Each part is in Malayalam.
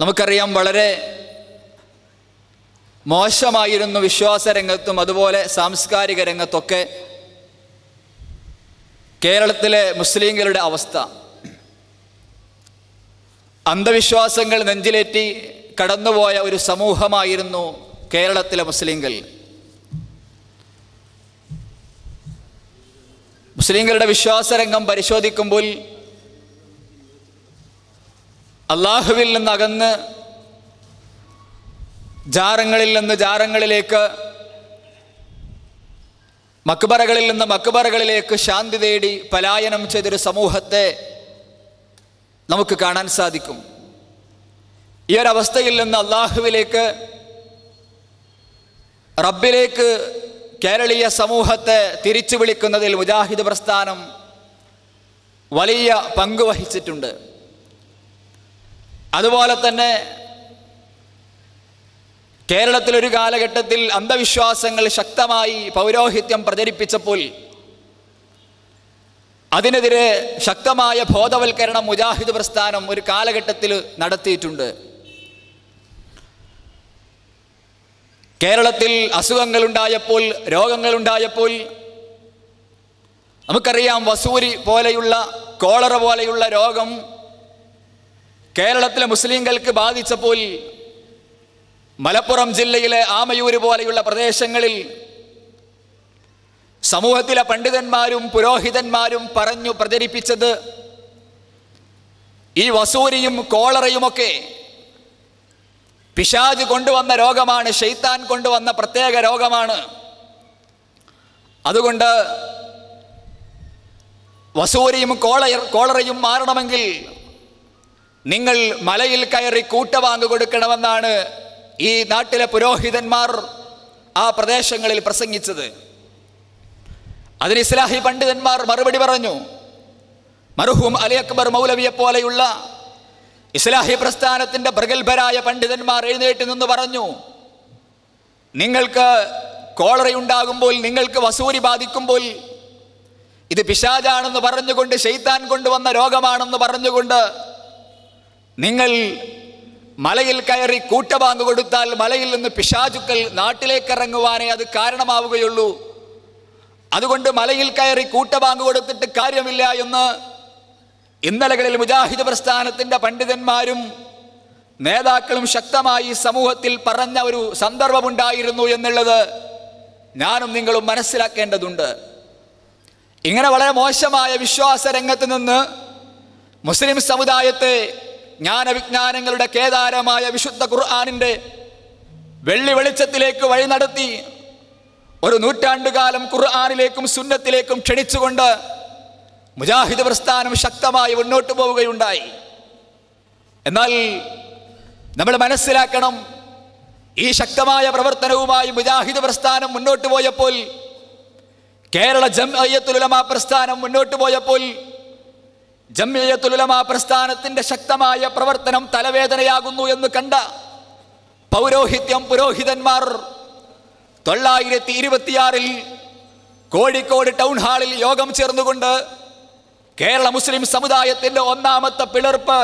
നമുക്കറിയാം വളരെ മോശമായിരുന്നു വിശ്വാസ രംഗത്തും അതുപോലെ സാംസ്കാരിക രംഗത്തൊക്കെ കേരളത്തിലെ മുസ്ലിങ്ങളുടെ അവസ്ഥ. അന്ധവിശ്വാസങ്ങൾ നെഞ്ചിലേറ്റി കടന്നുപോയ ഒരു സമൂഹമായിരുന്നു കേരളത്തിലെ മുസ്ലിങ്ങൾ. മുസ്ലിങ്ങളുടെ വിശ്വാസരംഗം പരിശോധിക്കുമ്പോൾ അള്ളാഹുവിൽ നിന്നകന്ന് ജാരങ്ങളിൽ നിന്ന് ജാരങ്ങളിലേക്ക് മക്ബറകളിൽ നിന്ന് മക്ബറകളിലേക്ക് ശാന്തി തേടി പലായനം ചെയ്തൊരു സമൂഹത്തെ നമുക്ക് കാണാൻ സാധിക്കും. ഈ ഒരവസ്ഥയിൽ നിന്ന് അള്ളാഹുവിലേക്ക് റബ്ബിലേക്ക് കേരളീയ സമൂഹത്തെ തിരിച്ചു വിളിക്കുന്നതിൽ മുജാഹിദ് പ്രസ്ഥാനം വലിയ പങ്ക് വഹിച്ചിട്ടുണ്ട്. അതുപോലെ തന്നെ കേരളത്തിൽ ഒരു കാലഘട്ടത്തിൽ അന്ധവിശ്വാസങ്ങൾ ശക്തമായി പൗരോഹിത്യം പ്രചരിപ്പിച്ചപ്പോൾ അതിനെതിരെ ശക്തമായ ബോധവൽക്കരണം മുജാഹിദ് പ്രസ്ഥാനം ഒരു കാലഘട്ടത്തിൽ നടത്തിയിട്ടുണ്ട്. കേരളത്തിൽ അസുഖങ്ങളുണ്ടായപ്പോൾ രോഗങ്ങളുണ്ടായപ്പോൾ നമുക്കറിയാം വസൂരി പോലെയുള്ള കോളറ പോലെയുള്ള രോഗം കേരളത്തിലെ മുസ്ലിങ്ങൾക്ക് ബാധിച്ചപ്പോൾ മലപ്പുറം ജില്ലയിലെ ആമയൂര് പോലെയുള്ള പ്രദേശങ്ങളിൽ സമൂഹത്തിലെ പണ്ഡിതന്മാരും പുരോഹിതന്മാരും പറഞ്ഞു പ്രചരിപ്പിച്ചത് ഈ വസൂരിയും കോളറയുമൊക്കെ പിശാജ് കൊണ്ടുവന്ന രോഗമാണ് ഷെയ്ത്താൻ കൊണ്ടുവന്ന പ്രത്യേക രോഗമാണ്. അതുകൊണ്ട് വസൂരിയും കോള കോളറയും മാറണമെങ്കിൽ നിങ്ങൾ മലയിൽ കയറി കൂട്ടവാങ്ങ് കൊടുക്കണമെന്നാണ് ഈ നാട്ടിലെ പുരോഹിതന്മാർ ആ പ്രദേശങ്ങളിൽ പ്രസംഗിച്ചത്. അതിന് ഇസ്ലാഹി പണ്ഡിതന്മാർ മറുപടി പറഞ്ഞു മർഹൂം അലി അക്ബർ മൗലവിയെ പോലെയുള്ള ഇസ്ലാഹി പ്രസ്ഥാനത്തിന്റെ പ്രഗത്ഭരായ പണ്ഡിതന്മാർ എഴുന്നേറ്റ് നിന്ന് പറഞ്ഞു നിങ്ങൾക്ക് കോളറയുണ്ടാകുമ്പോൾ നിങ്ങൾക്ക് വസൂരി ബാധിക്കുമ്പോൾ ഇത് പിശാജാണെന്ന് പറഞ്ഞുകൊണ്ട് ഷെയ്ത്താൻ കൊണ്ടുവന്ന രോഗമാണെന്ന് പറഞ്ഞുകൊണ്ട് നിങ്ങൾ മലയിൽ കയറി കൂട്ടബാങ്ക് കൊടുത്താൽ മലയിൽ നിന്ന് പിശാചുക്കൾ നാട്ടിലേക്ക് ഇറങ്ങുവാനേ അത് കാരണമാവുകയുള്ളൂ. അതുകൊണ്ട് മലയിൽ കയറി കൂട്ടബാങ്ക് കൊടുത്തിട്ട് കാര്യമില്ല എന്ന് ഇന്നലകളിൽ മുജാഹിദ് പ്രസ്ഥാനത്തിന്റെ പണ്ഡിതന്മാരും നേതാക്കളും ശക്തമായി സമൂഹത്തിൽ പറഞ്ഞ ഒരു സന്ദർഭമുണ്ടായിരുന്നു എന്നുള്ളത് ഞാനും നിങ്ങളും മനസ്സിലാക്കേണ്ടതുണ്ട്. ഇങ്ങനെ വളരെ മോശമായ വിശ്വാസ രംഗത്ത് നിന്ന് മുസ്ലിം സമുദായത്തെ ജ്ഞാനവിജ്ഞാനങ്ങളുടെ കേദാരമായ വിശുദ്ധ ഖുർആാനിന്റെ വെള്ളി വെളിച്ചത്തിലേക്ക് വഴി നടത്തി ഒരു നൂറ്റാണ്ടുകാലം ഖുർആാനിലേക്കും സുന്നത്തിലേക്കും ക്ഷണിച്ചുകൊണ്ട് മുജാഹിദ് പ്രസ്ഥാനം ശക്തമായി മുന്നോട്ട് പോവുകയുണ്ടായി. എന്നാൽ നമ്മൾ മനസ്സിലാക്കണം ഈ ശക്തമായ പ്രവർത്തനവുമായി മുജാഹിദ് പ്രസ്ഥാനം മുന്നോട്ട് പോയപ്പോൾ കേരള ജംഅയ്യത്തുലമ പ്രസ്ഥാനം മുന്നോട്ട് പോയപ്പോൾ ജംഇയ്യത്തുലമ പ്രസ്ഥാനത്തിന്റെ ശക്തമായ പ്രവർത്തനം തലവേദനയാകുന്നു എന്ന് കണ്ട പൗരോഹിത്യം പുരോഹിതന്മാർ തൊള്ളായിരത്തി ഇരുപത്തിയാറിൽ കോഴിക്കോട് ടൗൺ ഹാളിൽ യോഗം ചേർന്നുകൊണ്ട് കേരള മുസ്ലിം സമുദായത്തിന്റെ ഒന്നാമത്തെ പിളർപ്പ്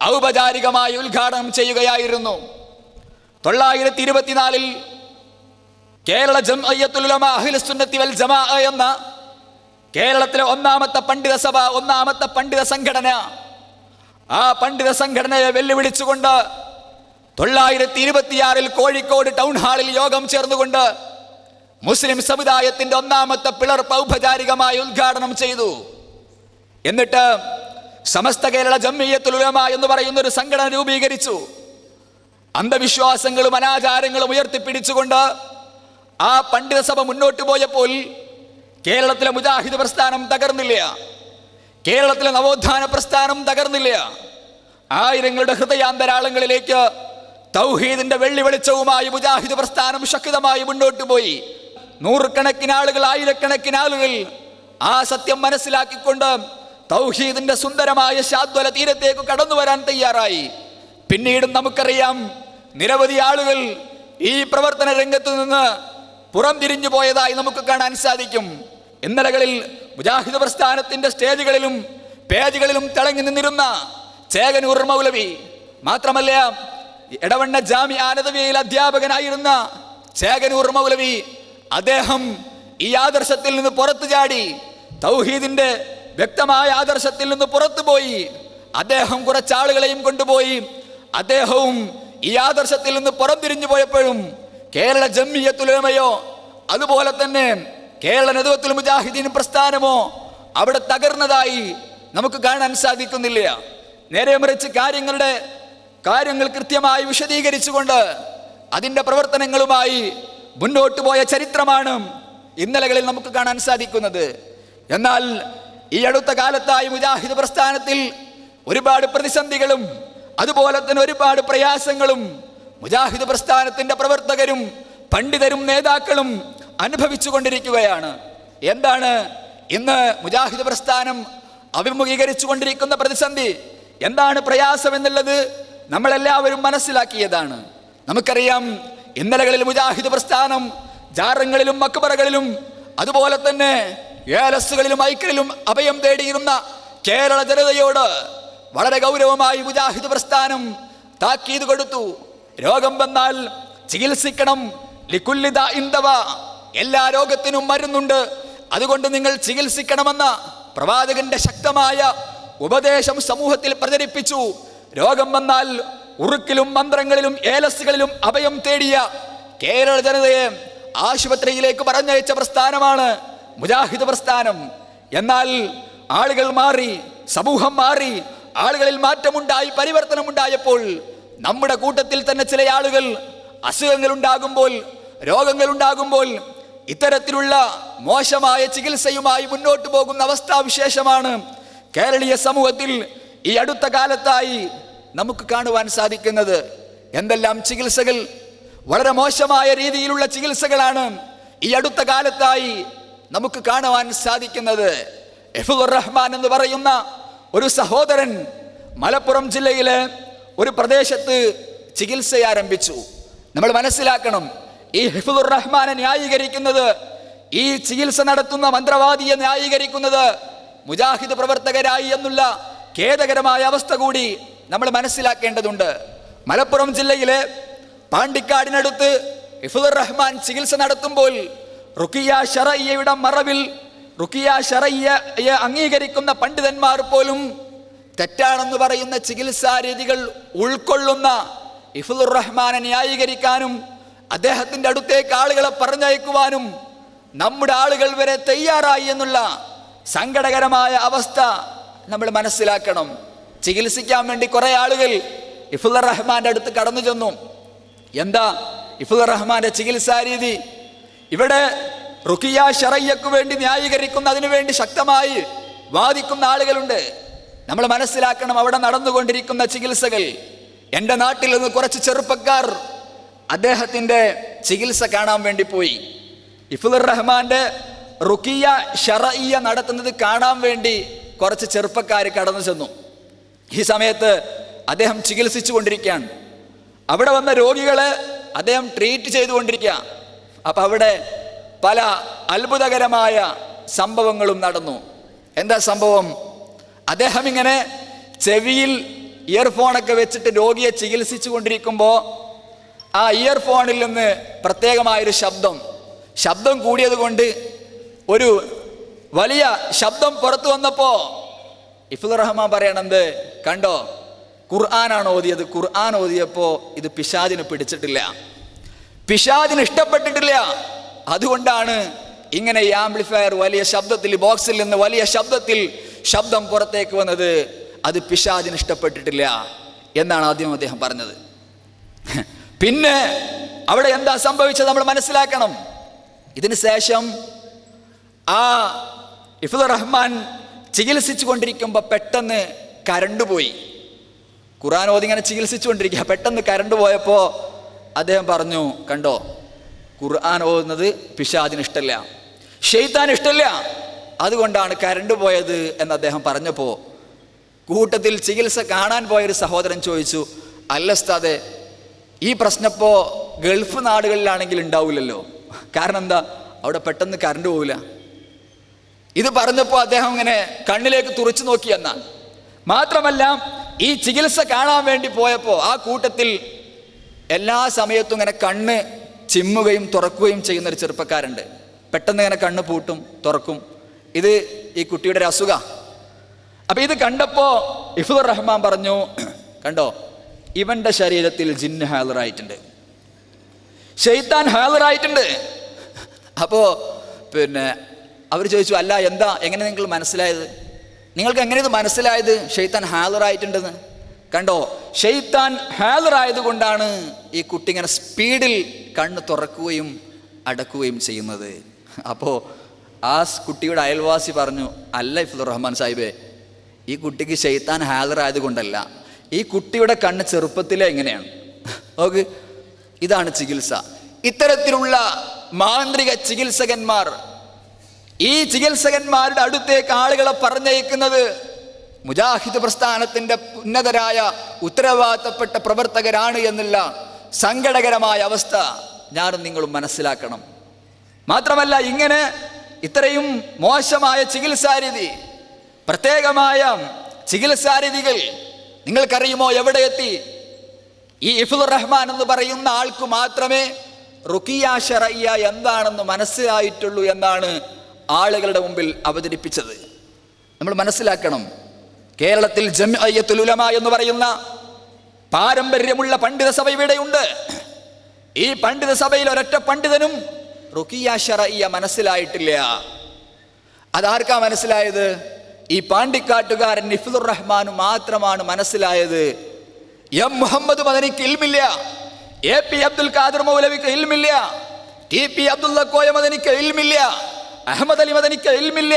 ഔപചാരികമായി ഉദ്ഘാടനം ചെയ്യുകയായിരുന്നു. തൊള്ളായിരത്തി ഇരുപത്തിനാലിൽ കേരള ജംഅയ്യത്തുലമ അഖിലുസുന്നത്തി വൽ ജമാ എന്ന കേരളത്തിലെ ഒന്നാമത്തെ പണ്ഡിത സഭ ഒന്നാമത്തെ പണ്ഡിത സംഘടന. ആ പണ്ഡിത സംഘടനയെ വെല്ലുവിളിച്ചുകൊണ്ട് തൊള്ളായിരത്തി ഇരുപത്തിയാറിൽ കോഴിക്കോട് ടൗൺ ഹാളിൽ യോഗം ചേർന്നുകൊണ്ട് മുസ്ലിം സമുദായത്തിന്റെ ഒന്നാമത്തെ പിളർപ്പ് ഔപചാരികമായി ഉദ്ഘാടനം ചെയ്തു. എന്നിട്ട് സമസ്ത കേരള ജമ്മിയത്തുലുലമ എന്ന് പറയുന്ന ഒരു സംഘടന രൂപീകരിച്ചു. അന്ധവിശ്വാസങ്ങളും അനാചാരങ്ങളും ഉയർത്തിപ്പിടിച്ചുകൊണ്ട് ആ പണ്ഡിത സഭ മുന്നോട്ട് പോയപ്പോൾ കേരളത്തിലെ മുജാഹിദ് പ്രസ്ഥാനം തകർന്നില്ല. കേരളത്തിലെ നവോത്ഥാന പ്രസ്ഥാനം തകർന്നില്ല. ആയിരങ്ങളുടെ ഹൃദയാന്തരാളങ്ങളിലേക്ക് തൗഹീദിന്റെ വെള്ളി വെളിച്ചവുമായി മുജാഹിദ് പ്രസ്ഥാനം ശക്തമായി മുന്നോട്ട് പോയി. നൂറുകണക്കിന് ആളുകൾ ആയിരക്കണക്കിന് ആളുകൾ ആ സത്യം മനസ്സിലാക്കിക്കൊണ്ട് തൗഹീദിന്റെ സുന്ദരമായ ശാദ്വല തീരത്തേക്ക് കടന്നു വരാൻ തയ്യാറായി. പിന്നീട് നമുക്കറിയാം നിരവധി ആളുകൾ ഈ പ്രവർത്തന രംഗത്തു നിന്ന് പുറംതിരിഞ്ഞു പോയതായി നമുക്ക് കാണാൻ സാധിക്കും. ഇന്നലകളിൽ മുജാഹിദ് പ്രസ്ഥാനത്തിന്റെ സ്റ്റേജുകളിലും പേജുകളിലും തിളങ്ങി നിന്നിരുന്ന ചേകനൂർ മൗലവി മാത്രമല്ല എടവണ്ണ ജാമി ആനദവിയിൽ അധ്യാപകനായിരുന്ന ചേകനൂർ മൗലവി അദ്ദേഹം ഈ ആദർശത്തിൽ നിന്ന് പുറത്തു ചാടി തൗഹീദിന്റെ വ്യക്തമായ ആദർശത്തിൽ നിന്ന് പുറത്തുപോയി അദ്ദേഹം കുറച്ചാളുകളെയും കൊണ്ടുപോയി അദ്ദേഹവും ഈ ആദർശത്തിൽ നിന്ന് പുറംതിരിഞ്ഞു പോയപ്പോഴും കേരള ജമ്മിയത്തുലമയോ അതുപോലെ തന്നെ കേരള നേതൃത്വത്തിൽ മുജാഹിദീൻ പ്രസ്ഥാനമോ അവിടെ തകർന്നതായി നമുക്ക് കാണാൻ സാധിക്കുന്നില്ല. നേരെ മറിച്ച് കാര്യങ്ങളുടെ കാര്യങ്ങൾ കൃത്യമായി വിശദീകരിച്ചുകൊണ്ട് അതിന്റെ പ്രവർത്തനങ്ങളുമായി മുന്നോട്ട് പോയ ചരിത്രമാണ് ഇന്നലകളിൽ നമുക്ക് കാണാൻ സാധിക്കുന്നത്. എന്നാൽ ഈ അടുത്ത കാലത്തായി മുജാഹിദ് പ്രസ്ഥാനത്തിൽ ഒരുപാട് പ്രതിസന്ധികളും അതുപോലെ തന്നെ ഒരുപാട് പ്രയാസങ്ങളും മുജാഹിദ് പ്രസ്ഥാനത്തിന്റെ പ്രവർത്തകരും പണ്ഡിതരും നേതാക്കളും അനുഭവിച്ചു കൊണ്ടിരിക്കുകയാണ് എന്താണ്? ഇന്ന് മുജാഹിദ് പ്രസ്ഥാനം അഭിമുഖീകരിച്ചു കൊണ്ടിരിക്കുന്ന പ്രതിസന്ധി. എന്താണ് പ്രയാസം എന്നുള്ളത് നമ്മളെല്ലാവരും മനസ്സിലാക്കിയതാണ്. നമുക്കറിയാം ഇന്നലകളിൽ മുജാഹിദ് പ്രസ്ഥാനം ജാറങ്ങളിലും മക്ബറകളിലും അതുപോലെ തന്നെ ഏലസുകളിലും ഐക്യലിലും അഭയം തേടിയിരുന്ന കേരള ജനതയോട് വളരെ ഗൗരവമായി മുജാഹിദ് പ്രസ്ഥാനം താക്കീത് കൊടുത്തു. രോഗം വന്നാൽ ചികിത്സിക്കണം. ലിക്കുല്ലിത ഇന്തവ എല്ലാ രോഗത്തിനും മരുന്നുണ്ട്. അതുകൊണ്ട് നിങ്ങൾ ചികിത്സിക്കണമെന്ന പ്രവാചകന്റെ ശക്തമായ ഉപദേശം സമൂഹത്തിൽ പ്രചരിപ്പിച്ചു. രോഗം വന്നാൽ ഉറുക്കിലും മന്ത്രങ്ങളിലും ഏലസുകളിലും അഭയം തേടിയ കേരള ജനതയെ ആശുപത്രിയിലേക്ക് പറഞ്ഞയച്ച പ്രസ്ഥാനമാണ് മുജാഹിദ് പ്രസ്ഥാനം. എന്നാൽ ആളുകൾ മാറി സമൂഹം മാറി ആളുകളിൽ മാറ്റമുണ്ടായി പരിവർത്തനമുണ്ടായപ്പോൾ നമ്മുടെ കൂട്ടത്തിൽ തന്നെ ചില ആളുകൾ അസുഖങ്ങൾ ഉണ്ടാകുമ്പോൾ രോഗങ്ങൾ ഉണ്ടാകുമ്പോൾ ഇത്തരത്തിലുള്ള മോശമായ ചികിത്സയുമായി മുന്നോട്ട് പോകുന്ന അവസ്ഥാവിശേഷമാണ് കേരളീയ സമൂഹത്തിൽ ഈ അടുത്ത കാലത്തായി നമുക്ക് കാണുവാൻ സാധിക്കുന്നത്. എന്തെല്ലാം ചികിത്സകൾ? വളരെ മോശമായ രീതിയിലുള്ള ചികിത്സകളാണ് ഈ അടുത്ത കാലത്തായി നമുക്ക് കാണുവാൻ സാധിക്കുന്നത്. എഫുദുർ റഹ്മാൻ എന്ന് പറയുന്ന ഒരു സഹോദരൻ മലപ്പുറം ജില്ലയിലെ ഒരു പ്രദേശത്ത് ചികിത്സ ആരംഭിച്ചു നമ്മൾ മനസ്സിലാക്കണം ഈ ഹിഫുദുർ റഹ്മാനെ ന്യായീകരിക്കുന്നത് ഈ ചികിത്സ നടത്തുന്ന മന്ത്രവാദിയെ ന്യായീകരിക്കുന്നത് മുജാഹിദ് പ്രവർത്തകരായി എന്നുള്ള ഖേദകരമായ അവസ്ഥ കൂടി നമ്മൾ മനസ്സിലാക്കേണ്ടതുണ്ട്. മലപ്പുറം ജില്ലയിലെ പാണ്ടിക്കാടിനടുത്ത് ഹിഫുദുർ റഹ്മാൻ ചികിത്സ നടത്തുമ്പോൾ റുക്കിയ ഷറയ്യയുടെ മറവിൽ റുക്കിയ ഷറയ്യയെ അംഗീകരിക്കുന്ന പണ്ഡിതന്മാർ പോലും തെറ്റാണെന്ന് പറയുന്ന ചികിത്സാരീതികൾ ഉൾക്കൊള്ളുന്ന ഇഫുദുർ റഹ്മാനെ ന്യായീകരിക്കാനും അദ്ദേഹത്തിന്റെ അടുത്തേക്ക് ആളുകളെ പറഞ്ഞയക്കുവാനും നമ്മുടെ ആളുകൾ വരെ തയ്യാറായി എന്നുള്ള സങ്കടകരമായ അവസ്ഥ നമ്മൾ മനസ്സിലാക്കണം. ചികിത്സിക്കാൻ വേണ്ടി കുറേ ആളുകൾ ഇഫുൽ റഹ്മാന്റെ അടുത്ത് കടന്നു ചെന്നു. എന്താ? ഇഫുൽ റഹ്മാന്റെ ചികിത്സാ രീതി. ഇവിടെ റുക്കിയ ഷറയ്യക്കു വേണ്ടി ന്യായീകരിക്കുന്ന അതിനു വേണ്ടി ശക്തമായി വാദിക്കുന്ന ആളുകളുണ്ട്. നമ്മൾ മനസ്സിലാക്കണം അവിടെ നടന്നുകൊണ്ടിരിക്കുന്ന ചികിത്സകൾ. എന്റെ നാട്ടിൽ നിന്ന് കുറച്ച് ചെറുപ്പക്കാർ അദ്ദേഹത്തിന്റെ ചികിത്സ കാണാൻ വേണ്ടി പോയി. ഇഫുൽ റഹ്മാന്റെ റുക്കിയ ഷറയ്യ നടത്തുന്നത് കാണാൻ വേണ്ടി കുറച്ച് ചെറുപ്പക്കാർ കടന്നു ചെന്നു. ഈ സമയത്ത് അദ്ദേഹം ചികിത്സിച്ചു കൊണ്ടിരിക്കുകയാണ് അവിടെ വന്ന രോഗികളെ അദ്ദേഹം ട്രീറ്റ് ചെയ്തുകൊണ്ടിരിക്കുക. അപ്പൊ അവിടെ പല അത്ഭുതകരമായ സംഭവങ്ങളും നടന്നു. എന്താ സംഭവം? അദ്ദേഹം ഇങ്ങനെ ചെവിയിൽ ഇയർഫോണൊക്കെ വെച്ചിട്ട് രോഗിയെ ചികിത്സിച്ചു കൊണ്ടിരിക്കുമ്പോൾ ആ ഇയർഫോണിൽ നിന്ന് പ്രത്യേകമായൊരു ശബ്ദം. ശബ്ദം കൂടിയത് കൊണ്ട് ഒരു വലിയ ശബ്ദം പുറത്തു വന്നപ്പോ ഇഫുൽ റഹ്മാൻ പറയണത് കണ്ടോ? ഖുർആനാണ് ഓതിയത്. ഖുർആൻ ഓതിയപ്പോ ഇത് പിശാദിന് പിടിച്ചിട്ടില്ല. പിശാദിന് ഇഷ്ടപ്പെട്ടിട്ടില്ല. അതുകൊണ്ടാണ് ഇങ്ങനെ ഈ ആംപ്ലിഫയർ വലിയ ശബ്ദത്തിൽ ബോക്സിൽ നിന്ന് വലിയ ശബ്ദത്തിൽ ശബ്ദം പുറത്തേക്ക് വന്നത് അത് പിശാദിന് ഇഷ്ടപ്പെട്ടിട്ടില്ല എന്നാണ് ആദ്യം അദ്ദേഹം പറഞ്ഞത്. പിന്നെ അവിടെ എന്താ സംഭവിച്ചത് നമ്മൾ മനസ്സിലാക്കണം. ഇതിന് ശേഷം ആ ഇഫുദ് റഹ്മാൻ ചികിത്സിച്ചു കൊണ്ടിരിക്കുമ്പോൾ പെട്ടെന്ന് കരണ്ട് പോയി. ഖുറാൻ ഓതിങ്ങനെ ചികിത്സിച്ചു കൊണ്ടിരിക്കുക പെട്ടെന്ന് കരണ്ട് പോയപ്പോൾ അദ്ദേഹം പറഞ്ഞു കണ്ടോ ഖുർആൻ ഓതുന്നത് പിശാദിന് ഇഷ്ടമല്ല ഷെയ്ത്താൻ ഇഷ്ടമല്ല അതുകൊണ്ടാണ് കരണ്ട് പോയത് എന്ന് അദ്ദേഹം പറഞ്ഞപ്പോൾ കൂട്ടത്തിൽ ചികിത്സ കാണാൻ പോയൊരു സഹോദരൻ ചോദിച്ചു അല്ലസ്താതെ ഈ പ്രശ്നപ്പോ ഗൾഫ് നാടുകളിലാണെങ്കിൽ ഉണ്ടാവില്ലല്ലോ കാരണം എന്താ? അവിടെ പെട്ടെന്ന് കറണ്ട് പോവില്ല ഇത് പറഞ്ഞപ്പോൾ അദ്ദേഹം ഇങ്ങനെ കണ്ണിലേക്ക് തുറച്ചു നോക്കി എന്നാണ് മാത്രമല്ല ഈ ചികിത്സ കാണാൻ വേണ്ടി പോയപ്പോൾ ആ കൂട്ടത്തിൽ എല്ലാ സമയത്തും ഇങ്ങനെ കണ്ണ് ചിമ്മുകയും തുറക്കുകയും ചെയ്യുന്ന ഒരു ചെറുപ്പക്കാരുണ്ട്. പെട്ടെന്ന് ഇങ്ങനെ കണ്ണ് പൂട്ടും തുറക്കും. ഇത് ഈ കുട്ടിയുടെ ഒരു അസുഖ. അപ്പൊ ഇത് കണ്ടപ്പോൾ ഇഫുർ റഹ്മാൻ പറഞ്ഞു കണ്ടോ? ഇവന്റെ ശരീരത്തിൽ ജിന്ന് ഹാജറായിട്ടുണ്ട് ഷെയ്ത്താൻ ഹാജറായിട്ടുണ്ട് അപ്പോ പിന്നെ അവർ ചോദിച്ചു അല്ല എന്താ? എങ്ങനെ നിങ്ങൾ മനസ്സിലായത്? നിങ്ങൾക്ക് എങ്ങനെ ഇത് മനസ്സിലായത്? ഷെയ്ത്താൻ ഹാജറായിട്ടുണ്ടെന്ന് കണ്ടോ? ഷെയ്ത്താൻ ഹാജറായത് കൊണ്ടാണ് ഈ കുട്ടി ഇങ്ങനെ സ്പീഡിൽ കണ്ണ് തുറക്കുകയും അടക്കുകയും ചെയ്യുന്നത്. അപ്പോ ആ കുട്ടിയുടെ അയൽവാസി പറഞ്ഞു അല്ല ഇഫ്ലുർ റഹ്മാൻ സാഹിബേ ഈ കുട്ടിക്ക് ഷെയ്ത്താൻ ഹാജറായത് കൊണ്ടല്ല ഈ കുട്ടിയുടെ കണ്ണ് ചെറുപ്പത്തിലെ എങ്ങനെയാണ് നോക്ക് ഇതാണ് ചികിത്സ. ഇത്തരത്തിലുള്ള മാന്ത്രിക ചികിത്സകന്മാർ ഈ ചികിത്സകന്മാരുടെ അടുത്തേക്ക് ആളുകളെ പറഞ്ഞയക്കുന്നത് മുജാഹിദ് പ്രസ്ഥാനത്തിന്റെ ഉന്നതരായ ഉത്തരവാദിത്തപ്പെട്ട പ്രവർത്തകരാണ് എന്നുള്ള സങ്കടകരമായ അവസ്ഥ ഞാനും നിങ്ങളും മനസ്സിലാക്കണം. മാത്രമല്ല ഇങ്ങനെ ഇത്രയും മോശമായ ചികിത്സാരീതി പ്രത്യേകമായ ചികിത്സാരീതികൾ നിങ്ങൾക്കറിയുമോ എവിടെ എത്തി? ഈ ഇഫുൽ റഹ്മാൻ എന്ന് പറയുന്ന ആൾക്ക് മാത്രമേ റുക്കിയ ഷറയ്യ എന്താണെന്ന് മനസ്സിലായിട്ടുള്ളൂ എന്നാണ് ആളുകളുടെ മുമ്പിൽ അവതരിപ്പിച്ചത്. നമ്മൾ മനസ്സിലാക്കണം. കേരളത്തിൽ ജംഅയ്യത്തുലുലമ എന്ന് പറയുന്ന പാരമ്പര്യമുള്ള പണ്ഡിത സഭ ഇവിടെയുണ്ട്. ഈ പണ്ഡിത സഭയിൽ ഒരൊറ്റ പണ്ഡിതനും റുക്കിയ ഷറയ്യ മനസ്സിലായിട്ടില്ല. അതാർക്കാ മനസ്സിലായത്? ഈ പാണ്ടിക്കാട്ടുകാരൻ നിഫുദുർ റഹ്മാനു മാത്രമാണ് മനസ്സിലായത്. എം മുഹമ്മദ് മദനിക്ക് ഇൽമില്ല. എ പി അബ്ദുൽ ഖാദർ മൗലവിക്ക് ഇൽമില്ല. ടി പി അബ്ദുള്ള കോയ മദനിക്ക് ഇൽമില്ല. അഹമ്മദ് അലി മദനിക്ക് ഇൽമില്ല.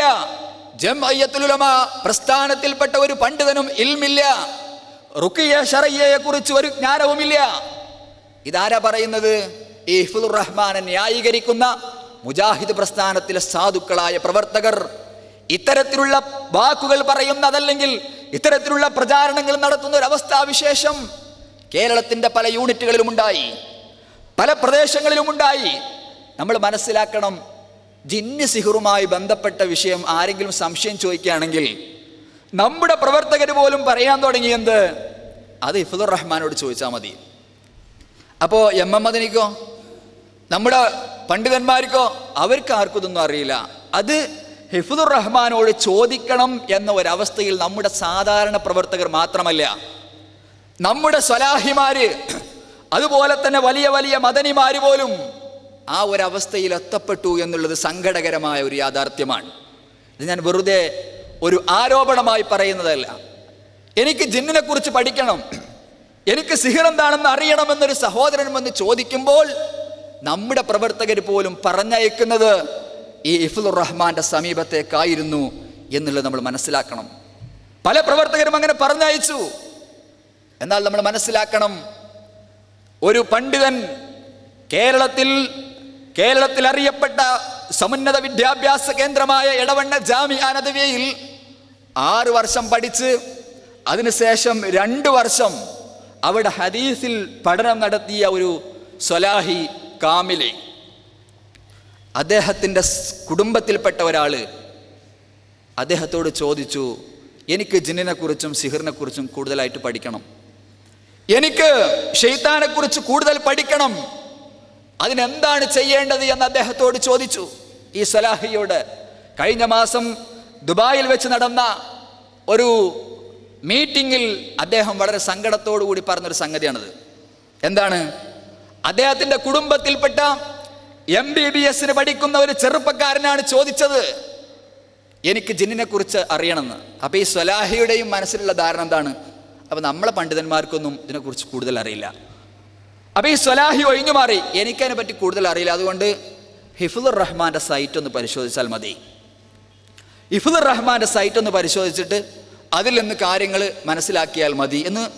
ജംഅയ്യത്തുലുലമ പ്രസ്ഥാനത്തിൽപ്പെട്ട ഒരു പണ്ഡിതനും ഇൽമില്ല. റുക്കിയ ഷറയ്യയെ കുറിച്ച് ഒരു ജ്ഞാനവുമില്ല. ഇതാരാ പറയുന്നത്? ഈ ഹിഫുദുർ റഹ്മാനെ ന്യായീകരിക്കുന്ന മുജാഹിദ് പ്രസ്ഥാനത്തിലെ സാധുക്കളായ പ്രവർത്തകർ. ഇത്തരത്തിലുള്ള വാക്കുകൾ പറയുന്നതല്ലെങ്കിൽ ഇത്തരത്തിലുള്ള പ്രചാരണങ്ങൾ നടത്തുന്ന ഒരു അവസ്ഥാവിശേഷം കേരളത്തിന്റെ പല യൂണിറ്റുകളിലും ഉണ്ടായി പല പ്രദേശങ്ങളിലും ഉണ്ടായി നമ്മൾ മനസ്സിലാക്കണം ജിന്നി സിഹറുമായി ബന്ധപ്പെട്ട വിഷയം ആരെങ്കിലും സംശയം ചോദിക്കുകയാണെങ്കിൽ നമ്മുടെ പ്രവർത്തകർ പോലും പറയാൻ തുടങ്ങിയെന്ത്? അത് ഇഫുദുർ റഹ്മാനോട് ചോദിച്ചാൽ മതി. അപ്പോൾ എം എം മദനിക്കോ? നമ്മുടെ പണ്ഡിതന്മാർക്കോ? അവർക്ക് ആർക്കും ഇതൊന്നും അറിയില്ല. അത് ഹിഫുദുർ റഹ്മാനോട് ചോദിക്കണം എന്ന ഒരവസ്ഥയിൽ നമ്മുടെ സാധാരണ പ്രവർത്തകർ മാത്രമല്ല. നമ്മുടെ സ്വലാഹിമാര് അതുപോലെ തന്നെ വലിയ വലിയ മദനിമാര് പോലും ആ ഒരവസ്ഥയിൽ എത്തപ്പെട്ടു എന്നുള്ളത് സങ്കടകരമായ ഒരു യാഥാർത്ഥ്യമാണ്. ഇത് ഞാൻ വെറുതെ ഒരു ആരോപണമായി പറയുന്നതല്ല. എനിക്ക് ജിന്നിനെ കുറിച്ച് പഠിക്കണം. എനിക്ക് സിഹിർ എന്താണെന്ന് അറിയണമെന്നൊരു സഹോദരൻ വന്ന് ചോദിക്കുമ്പോൾ നമ്മുടെ പ്രവർത്തകർ പോലും പറഞ്ഞയക്കുന്നത് ഈ ഇഫുൽ റഹ്മാന്റെ സമീപത്തേക്കായിരുന്നു എന്നുള്ളത് നമ്മൾ മനസ്സിലാക്കണം. പല പ്രവർത്തകരും അങ്ങനെ പറഞ്ഞയച്ചു. എന്നാൽ നമ്മൾ മനസ്സിലാക്കണം ഒരു പണ്ഡിതൻ കേരളത്തിൽ കേരളത്തിൽ അറിയപ്പെട്ട സമുന്നത വിദ്യാഭ്യാസ കേന്ദ്രമായ ഇടവണ്ണ ജാമി നദവിയയിൽ ആറ് വർഷം പഠിച്ച് അതിനുശേഷം രണ്ട് വർഷം അവിടെ ഹദീസിൽ പഠനം നടത്തിയ ഒരു സ്വലാഹി കാമിലെ. അദ്ദേഹത്തിന്റെ കുടുംബത്തിൽപ്പെട്ട ഒരാൾ അദ്ദേഹത്തോട് ചോദിച്ചു എനിക്ക് ജിന്നിനെക്കുറിച്ചും സിഹിറിനെക്കുറിച്ചും സിഹിറിനെ കുറിച്ചും കൂടുതലായിട്ട് പഠിക്കണം. എനിക്ക് ഷെയ്ത്താനെക്കുറിച്ച് കൂടുതൽ പഠിക്കണം. അതിനെന്താണ് ചെയ്യേണ്ടത്? എന്ന് അദ്ദേഹത്തോട് ചോദിച്ചു. ഈ സലാഹിയോട് കഴിഞ്ഞ മാസം ദുബായിൽ വെച്ച് നടന്ന ഒരു മീറ്റിങ്ങിൽ അദ്ദേഹം വളരെ സങ്കടത്തോടു കൂടി പറഞ്ഞൊരു സംഗതിയാണത്. എന്താണ്? അദ്ദേഹത്തിന്റെ കുടുംബത്തിൽപ്പെട്ട എം ബി ബി എസിന് പഠിക്കുന്ന ഒരു ചെറുപ്പക്കാരനാണ് ചോദിച്ചത്. എനിക്ക് ജിന്നിനെ കുറിച്ച് അറിയണമെന്ന്. അപ്പൊ ഈ സ്വലാഹിയുടെയും മനസ്സിലുള്ള ധാരണ എന്താണ്? അപ്പൊ നമ്മളെ പണ്ഡിതന്മാർക്കൊന്നും ഇതിനെക്കുറിച്ച് കൂടുതൽ അറിയില്ല. അപ്പൊ ഈ സ്വലാഹി ഒഴിഞ്ഞു മാറി. എനിക്കതിനെ പറ്റി കൂടുതൽ അറിയില്ല. അതുകൊണ്ട് ഹിഫുദുർ റഹ്മാന്റെ സൈറ്റ് ഒന്ന് പരിശോധിച്ചാൽ മതി. ഹിഫുദുർ റഹ്മാന്റെ സൈറ്റ് ഒന്ന് പരിശോധിച്ചിട്ട് അതിൽ നിന്ന് കാര്യങ്ങൾ മനസ്സിലാക്കിയാൽ മതി എന്ന്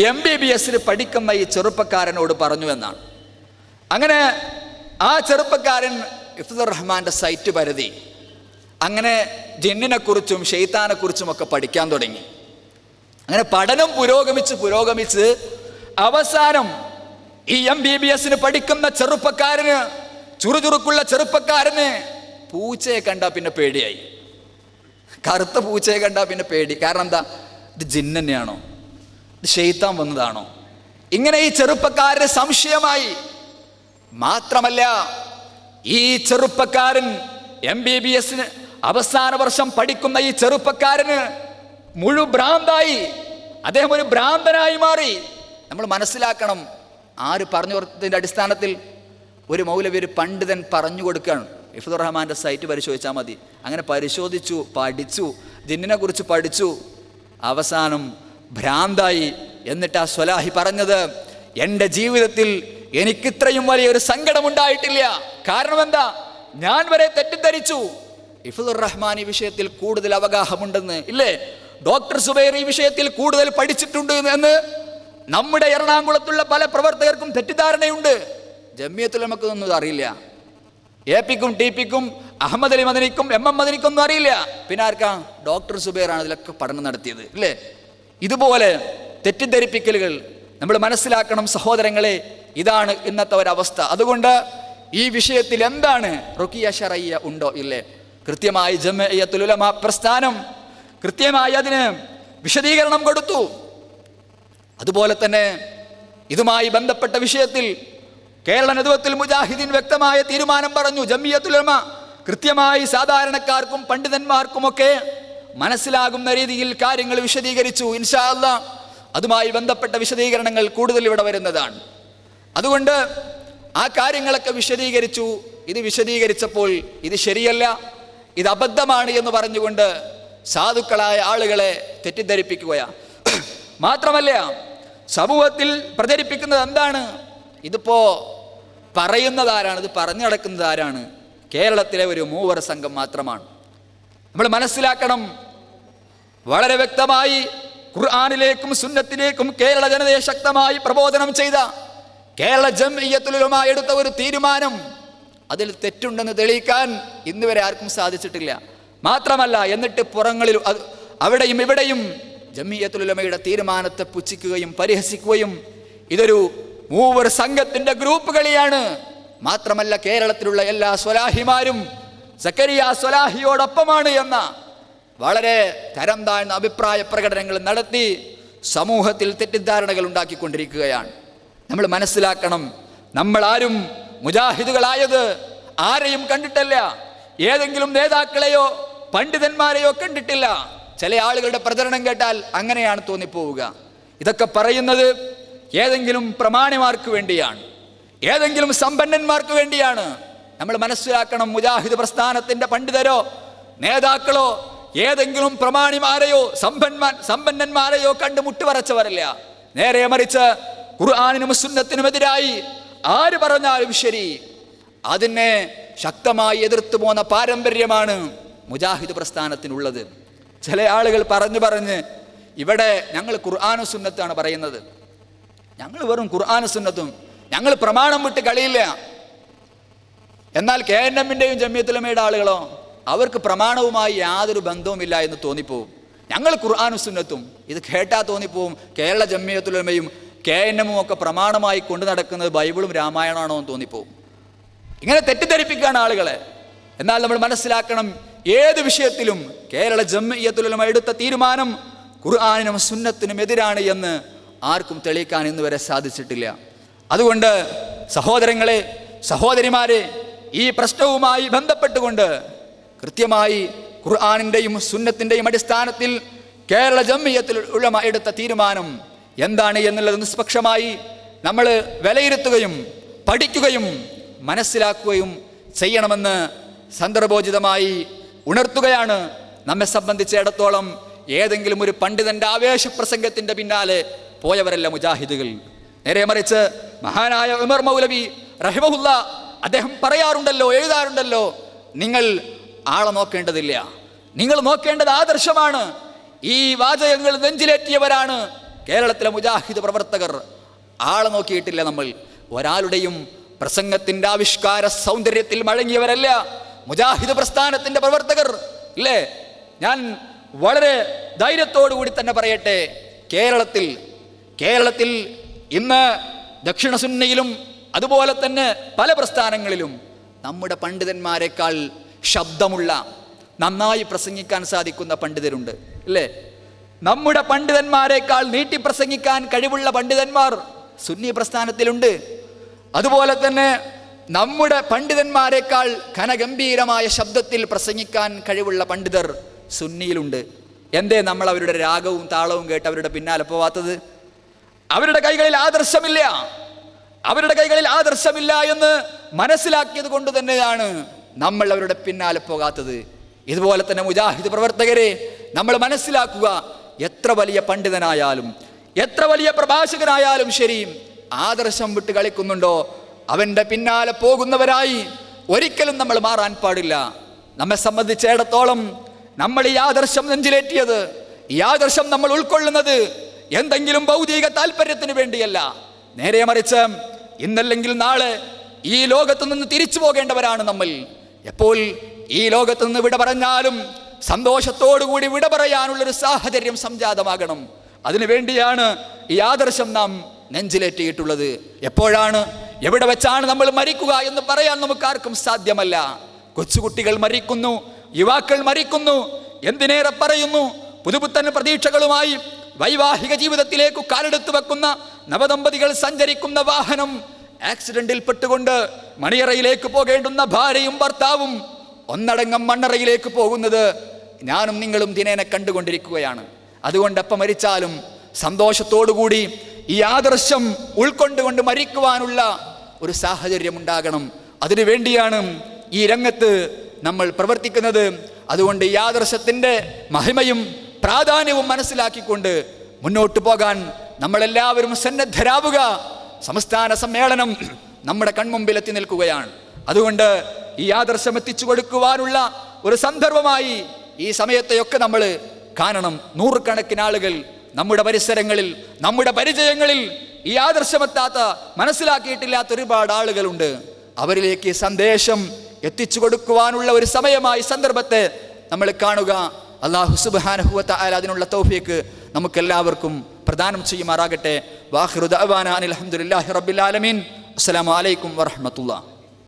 എം ബി ബി എസിൽ പഠിക്കുന്ന ഈ ചെറുപ്പക്കാരനോട് പറഞ്ഞു എന്നാണ്. അങ്ങനെ ആ ചെറുപ്പക്കാരൻ ഇഫ്തുർ റഹ്മാന്റെ സൈറ്റ് പരതി അങ്ങനെ ജിന്നിനെ കുറിച്ചും ഷെയ്ത്താനെ കുറിച്ചും ഒക്കെ പഠിക്കാൻ തുടങ്ങി. അങ്ങനെ പഠനം പുരോഗമിച്ച് പുരോഗമിച്ച് അവസാനം ഈ എം ബി ബി എസിന് പഠിക്കുന്ന ചെറുപ്പക്കാരന് ചുറുചുറുക്കുള്ള ചെറുപ്പക്കാരന് പൂച്ചയെ കണ്ടാ പിന്നെ പേടിയായി. കറുത്ത പൂച്ചയെ കണ്ടാ പിന്നെ പേടി. കാരണം എന്താ? ഇത് ജിന്നന്നെയാണോ ഇത് ഷെയ്ത്താൻ വന്നതാണോ? ഇങ്ങനെ ഈ ചെറുപ്പക്കാരന് സംശയമായി മാത്രമല്ല ഈ ചെറുപ്പക്കാരൻ എം ബി ബി എസിന് അവസാന വർഷം പഠിക്കുന്ന ഈ ചെറുപ്പക്കാരന് മുഴു ഭ്രാന്തായി അദ്ദേഹം ഒരു ഭ്രാന്തനായി മാറി. നമ്മൾ മനസ്സിലാക്കണം ആര് പറഞ്ഞു കൊടുത്തതിന്റെ അടിസ്ഥാനത്തിൽ ഒരു മൗലവി ഒരു പണ്ഡിതൻ പറഞ്ഞു കൊടുക്കുകയാണ്. ഇഫുദുർ റഹ്മാന്റെ സൈറ്റ് പരിശോധിച്ചാൽ മതി. അങ്ങനെ പരിശോധിച്ചു പഠിച്ചു ജിന്നിനെ കുറിച്ച് പഠിച്ചു അവസാനം ഭ്രാന്തായി. എന്നിട്ട് ആ സ്വലാഹി പറഞ്ഞത് എന്റെ ജീവിതത്തിൽ എനിക്കിത്രയും വലിയൊരു സങ്കടമുണ്ടായിട്ടില്ല. കാരണം എന്താ ഞാൻ വരെ തെറ്റിദ്ധരിച്ചു. ഇഫുദുർ റഹ്മാൻ ഈ വിഷയത്തിൽ കൂടുതൽ അവഗാഹമുണ്ടെന്ന് ഇല്ലേ? ഡോക്ടർ സുബൈർ ഈ വിഷയത്തിൽ കൂടുതൽ പഠിച്ചിട്ടുണ്ട് എന്ന് നമ്മുടെ എറണാകുളത്തുള്ള പല പ്രവർത്തകർക്കും തെറ്റിദ്ധാരണയുണ്ട്. ജമ്മിയത്തിൽ നമുക്കൊന്നും അറിയില്ല. എ പിക്കും ടി പിക്കും അഹമ്മദ് അലി മദനിക്കും എം എം മദനിക്കും ഒന്നും അറിയില്ല. പിന്നെ ആർക്കാ? ഡോക്ടർ സുബൈറാണ് ഇതിലൊക്കെ പഠനം നടത്തിയത് ഇല്ലേ? ഇതുപോലെ തെറ്റിദ്ധരിപ്പിക്കലുകൾ നമ്മൾ മനസ്സിലാക്കണം സഹോദരങ്ങളെ ഇതാണ് ഇന്നത്തെ ഒരവസ്ഥ. അതുകൊണ്ട് ഈ വിഷയത്തിൽ എന്താണ് റുക്കിയ ഷറയ്യ ഉണ്ടോ ഇല്ലേ? കൃത്യമായി ജമയത്തുലമ പ്രസ്ഥാനം കൃത്യമായി അതിന് വിശദീകരണം കൊടുത്തു. അതുപോലെ തന്നെ ഇതുമായി ബന്ധപ്പെട്ട വിഷയത്തിൽ കേരള നേതൃത്വത്തിൽ മുജാഹിദീൻ വ്യക്തമായ തീരുമാനം പറഞ്ഞു. ജമിയത്തുലമ കൃത്യമായി സാധാരണക്കാർക്കും പണ്ഡിതന്മാർക്കുമൊക്കെ മനസ്സിലാകുന്ന രീതിയിൽ കാര്യങ്ങൾ വിശദീകരിച്ചു. ഇൻഷാ അല്ലാ അതുമായി ബന്ധപ്പെട്ട വിശദീകരണങ്ങൾ കൂടുതൽ ഇവിടെ വരുന്നതാണ്. അതുകൊണ്ട് ആ കാര്യങ്ങളൊക്കെ വിശദീകരിച്ചു. ഇത് വിശദീകരിച്ചപ്പോൾ ഇത് ശരിയല്ല ഇത് അബദ്ധമാണ് എന്ന് പറഞ്ഞുകൊണ്ട് സാധുക്കളായ ആളുകളെ തെറ്റിദ്ധരിപ്പിക്കുകയാണ് മാത്രമല്ല സമൂഹത്തിൽ പ്രചരിപ്പിക്കുന്നത് എന്താണ്? ഇതിപ്പോ പറയുന്നതാരാണ് ഇത് പറഞ്ഞു നടക്കുന്നത് ആരാണ്? കേരളത്തിലെ ഒരു മൂവർ സംഘം മാത്രമാണ്. നമ്മൾ മനസ്സിലാക്കണം വളരെ വ്യക്തമായി ഖുർആാനിലേക്കും സുന്നത്തിലേക്കും കേരള ജനതയെ ശക്തമായി പ്രബോധനം ചെയ്ത കേരള ജംഇയ്യത്തുലുമായി എടുത്ത ഒരു തീരുമാനം. അതിൽ തെറ്റുണ്ടെന്ന് തെളിയിക്കാൻ ഇന്ന് വരെ ആർക്കും സാധിച്ചിട്ടില്ല. മാത്രമല്ല എന്നിട്ട് പുറങ്ങളിൽ അവിടെയും ഇവിടെയും ജമിയത്തുലമയുടെ തീരുമാനത്തെ പുച്ഛിക്കുകയും പരിഹസിക്കുകയും ഇതൊരു മൂവർ സംഘത്തിന്റെ ഗ്രൂപ്പ് കളിയാണ്. മാത്രമല്ല കേരളത്തിലുള്ള എല്ലാ സ്വലാഹിമാരും സക്കരിയ സ്വലാഹിയോടൊപ്പമാണ് എന്ന വളരെ തരം താഴ്ന്ന അഭിപ്രായ പ്രകടനങ്ങൾ നടത്തി സമൂഹത്തിൽ തെറ്റിദ്ധാരണകൾ ഉണ്ടാക്കിക്കൊണ്ടിരിക്കുകയാണ്. നമ്മൾ മനസ്സിലാക്കണം നമ്മൾ ആരും മുജാഹിദുകളായത് ആരെയും കണ്ടിട്ടല്ല. ഏതെങ്കിലും നേതാക്കളെയോ പണ്ഡിതന്മാരെയോ കണ്ടിട്ടില്ല. ചില ആളുകളുടെ പ്രചരണം കേട്ടാൽ അങ്ങനെയാണ് തോന്നിപ്പോവുക. ഇതൊക്കെ പറയുന്നത് ഏതെങ്കിലും പ്രമാണിമാർക്ക് വേണ്ടിയാണ്. ഏതെങ്കിലും സമ്പന്നന്മാർക്ക് വേണ്ടിയാണ്. നമ്മൾ മനസ്സിലാക്കണം മുജാഹിദ് പ്രസ്ഥാനത്തിന്റെ പണ്ഡിതരോ നേതാക്കളോ ഏതെങ്കിലും പ്രമാണിമാരെയോ സമ്പന്മാർ സമ്പന്നന്മാരെയോ കണ്ട് മുട്ടുപറച്ചവരല്ല. നേരെ മറിച്ച് ഖുർആാനിനും സുന്നത്തിനുമെതിരായി ആര് പറഞ്ഞാലും ശരി. അതിനെ ശക്തമായി എതിർത്തു പോന്ന പാരമ്പര്യമാണ് മുജാഹിദ് പ്രസ്ഥാനത്തിനുള്ളത്. ചില ആളുകൾ പറഞ്ഞു പറഞ്ഞ് ഇവിടെ ഞങ്ങൾ ഖുർആാനു സുന്നത്താണ് പറയുന്നത്. ഞങ്ങൾ വെറും ഖുർആാനു സുന്നത്തും. ഞങ്ങൾ പ്രമാണം വിട്ട് കളിയില്ല. എന്നാൽ കെ എൻ എമ്മിന്റെയും ജമ്മിയത്തുലമയുടെ ആളുകളോ അവർക്ക് പ്രമാണവുമായി യാതൊരു ബന്ധവുമില്ല എന്ന് തോന്നിപ്പോവും. ഞങ്ങൾ ഖുർആാനു സുന്നത്തും ഇത് കേട്ടാ തോന്നിപ്പോവും. കേരള ജമ്മിയത്തുലമയും കെ എൻ എമ്മും ഒക്കെ പ്രമാണമായി കൊണ്ടു നടക്കുന്നത് ബൈബിളും രാമായണമാണോ എന്ന് തോന്നിപ്പോവും. ഇങ്ങനെ തെറ്റിദ്ധരിപ്പിക്കുകയാണ് ആളുകളെ. എന്നാൽ നമ്മൾ മനസ്സിലാക്കണം ഏത് വിഷയത്തിലും കേരള ജമ്മിയത്തുലമ എടുത്ത തീരുമാനം ഖുർആാനിനും സുന്നത്തിനും എതിരാണ് എന്ന് ആർക്കും തെളിയിക്കാൻ ഇന്ന് വരെ സാധിച്ചിട്ടില്ല. അതുകൊണ്ട് സഹോദരങ്ങളെ സഹോദരിമാരെ ഈ പ്രശ്നവുമായി ബന്ധപ്പെട്ടുകൊണ്ട് കൃത്യമായി ഖുർആാനിന്റെയും സുന്നത്തിന്റെയും അടിസ്ഥാനത്തിൽ കേരള ജമ്മിയത്തിൽ ഉള്ളമ എടുത്ത തീരുമാനം എന്താണ് എന്നുള്ളത് നിഷ്പക്ഷമായി നമ്മൾ വിലയിരുത്തുകയും പഠിക്കുകയും മനസ്സിലാക്കുകയും ചെയ്യണമെന്ന് സന്ദർഭോചിതമായി ഉണർത്തുകയാണ് നമ്മെ സംബന്ധിച്ചിടത്തോളം ഏതെങ്കിലും ഒരു പണ്ഡിതന്റെ ആവേശ പ്രസംഗത്തിന്റെ പിന്നാലെ പോയവരല്ല മുജാഹിദുകൾ. നേരെ മറിച്ച് മഹാനായ ഉമർ മൗലവി റഹിമഹുല്ല അദ്ദേഹം പറയാറുണ്ടല്ലോ എഴുതാറുണ്ടല്ലോ നിങ്ങൾ ആളെ നോക്കേണ്ടതില്ല. നിങ്ങൾ നോക്കേണ്ടത് ആദർശമാണ്. ഈ വാചകങ്ങൾ നെഞ്ചിലേറ്റിയവരാണ്. കേരളത്തിലെ മുജാഹിദ് പ്രവർത്തകർ. ആളെ നോക്കിയിട്ടില്ല നമ്മൾ. ഒരാളുടെയും പ്രസംഗത്തിന്റെ ആവിഷ്കാര സൗന്ദര്യത്തിൽ മഴങ്ങിയവരല്ല. മുജാഹിദ് പ്രസ്ഥാനത്തിന്റെ പ്രവർത്തകർ. ഇല്ലേ ഞാൻ വളരെ ധൈര്യത്തോടു കൂടി തന്നെ പറയട്ടെ. കേരളത്തിൽ കേരളത്തിൽ ഇന്ന് ദക്ഷിണ സുന്നയിലും അതുപോലെ തന്നെ പല പ്രസ്ഥാനങ്ങളിലും നമ്മുടെ പണ്ഡിതന്മാരെക്കാൾ ശബ്ദമുള്ള നന്നായി പ്രസംഗിക്കാൻ സാധിക്കുന്ന പണ്ഡിതരുണ്ട് അല്ലേ? നമ്മുടെ പണ്ഡിതന്മാരെക്കാൾ നീട്ടി പ്രസംഗിക്കാൻ കഴിവുള്ള പണ്ഡിതന്മാർ സുന്നി പ്രസ്ഥാനത്തിലുണ്ട്. അതുപോലെ തന്നെ നമ്മുടെ പണ്ഡിതന്മാരെക്കാൾ ഘനഗംഭീരമായ ശബ്ദത്തിൽ പ്രസംഗിക്കാൻ കഴിവുള്ള പണ്ഡിതർ സുന്നിയിലുണ്ട്. എന്തേ നമ്മൾ അവരുടെ രാഗവും താളവും കേട്ട് അവരുടെ പിന്നാലെ പോവാത്തത്? അവരുടെ കൈകളിൽ ആദർശമില്ല. അവരുടെ കൈകളിൽ ആദർശമില്ല എന്ന് മനസ്സിലാക്കിയത് കൊണ്ട് തന്നെയാണ് നമ്മൾ അവരുടെ പിന്നാലെ പോകാത്തത്. ഇതുപോലെ തന്നെ മുജാഹിദ് പ്രവർത്തകരെ നമ്മൾ മനസ്സിലാക്കുക. എത്ര വലിയ പണ്ഡിതനായാലും എത്ര വലിയ പ്രഭാഷകനായാലും ശരി ആദർശം വിട്ട് കളിക്കുന്നുണ്ടോ? അവന്റെ പിന്നാലെ പോകുന്നവരായി ഒരിക്കലും നമ്മൾ മാറാൻ പാടില്ല. നമ്മെ സംബന്ധിച്ചിടത്തോളം നമ്മൾ ഈ ആദർശം നെഞ്ചിലേറ്റിയത് ഈ ആദർശം നമ്മൾ ഉൾക്കൊള്ളുന്നത് എന്തെങ്കിലും ഭൗതിക താല്പര്യത്തിന് വേണ്ടിയല്ല. നേരെ മറിച്ച് ഇന്നല്ലെങ്കിൽ നാളെ ഈ ലോകത്തു നിന്ന് തിരിച്ചു പോകേണ്ടവരാണ് നമ്മൾ. എപ്പോൾ ഈ ലോകത്തു നിന്ന് വിട പറഞ്ഞാലും സന്തോഷത്തോടുകൂടി വിട പറയാനുള്ളൊരു സാഹചര്യം സംജാതമാകണം. അതിനുവേണ്ടിയാണ് ഈ ആദർശം നാം നെഞ്ചിലേറ്റിയിട്ടുള്ളത്. എപ്പോഴാണ്? എവിടെ വെച്ചാണ് നമ്മൾ മരിക്കുക എന്ന് പറയാൻ നമുക്ക് ആർക്കും സാധ്യമല്ല. കൊച്ചുകുട്ടികൾ മരിക്കുന്നു യുവാക്കൾ മരിക്കുന്നു എന്തിനേറെ പറയുന്നു? പുതുപുത്തൻ പ്രതീക്ഷകളുമായി വൈവാഹിക ജീവിതത്തിലേക്ക് കാലെടുത്തു വെക്കുന്ന നവദമ്പതികൾ സഞ്ചരിക്കുന്ന വാഹനം ആക്സിഡന്റിൽ പെട്ടുകൊണ്ട് മണിയറയിലേക്ക് പോകേണ്ടുന്ന ഭാര്യയും ഭർത്താവും ഒന്നടങ്കം മണ്ണറയിലേക്ക് പോകുന്നത് ഞാനും നിങ്ങളും ദിനേനെ കണ്ടുകൊണ്ടിരിക്കുകയാണ്. അതുകൊണ്ട് എപ്പം മരിച്ചാലും സന്തോഷത്തോടുകൂടി ഈ ആദർശം ഉൾക്കൊണ്ടുകൊണ്ട് മരിക്കുവാനുള്ള ഒരു സാഹചര്യം ഉണ്ടാകണം അതിനു വേണ്ടിയാണ് ഈ രംഗത്ത് നമ്മൾ പ്രവർത്തിക്കുന്നത്. അതുകൊണ്ട് ഈ ആദർശത്തിന്റെ മഹിമയും പ്രാധാന്യവും മനസ്സിലാക്കിക്കൊണ്ട് മുന്നോട്ട് പോകാൻ നമ്മളെല്ലാവരും സന്നദ്ധരാവുക. സംസ്ഥാന സമ്മേളനം നമ്മുടെ കൺമുമ്പിൽ എത്തി നിൽക്കുകയാണ്. അതുകൊണ്ട് ഈ ആദർശം എത്തിച്ചു കൊടുക്കുവാനുള്ള ഒരു സന്ദർഭമായി ഈ സമയത്തെയൊക്കെ നമ്മൾ കാണണം. നൂറുകണക്കിന് ആളുകൾ നമ്മുടെ പരിസരങ്ങളിൽ നമ്മുടെ പരിചയങ്ങളിൽ ഈ ആദർശമെത്താത്ത മനസ്സിലാക്കിയിട്ടില്ലാത്ത ഒരുപാട് ആളുകളുണ്ട്. അവരിലേക്ക് സന്ദേശം എത്തിച്ചു കൊടുക്കുവാനുള്ള ഒരു സമയമായി സന്ദർഭത്തെ നമ്മൾ കാണുക. അള്ളാഹു സുബാനഹുവത്ത അതിനുള്ള തൗഫീക്ക് നമുക്കെല്ലാവർക്കും പ്രദാനം ചെയ്യുമാറാകട്ടെ. വാഹിറുദ് അലഹമുല്ലാഹി റബ്ബിൽ ആലമീൻ. അസ്സലാമു അലൈക്കും വറഹമത്തുള്ള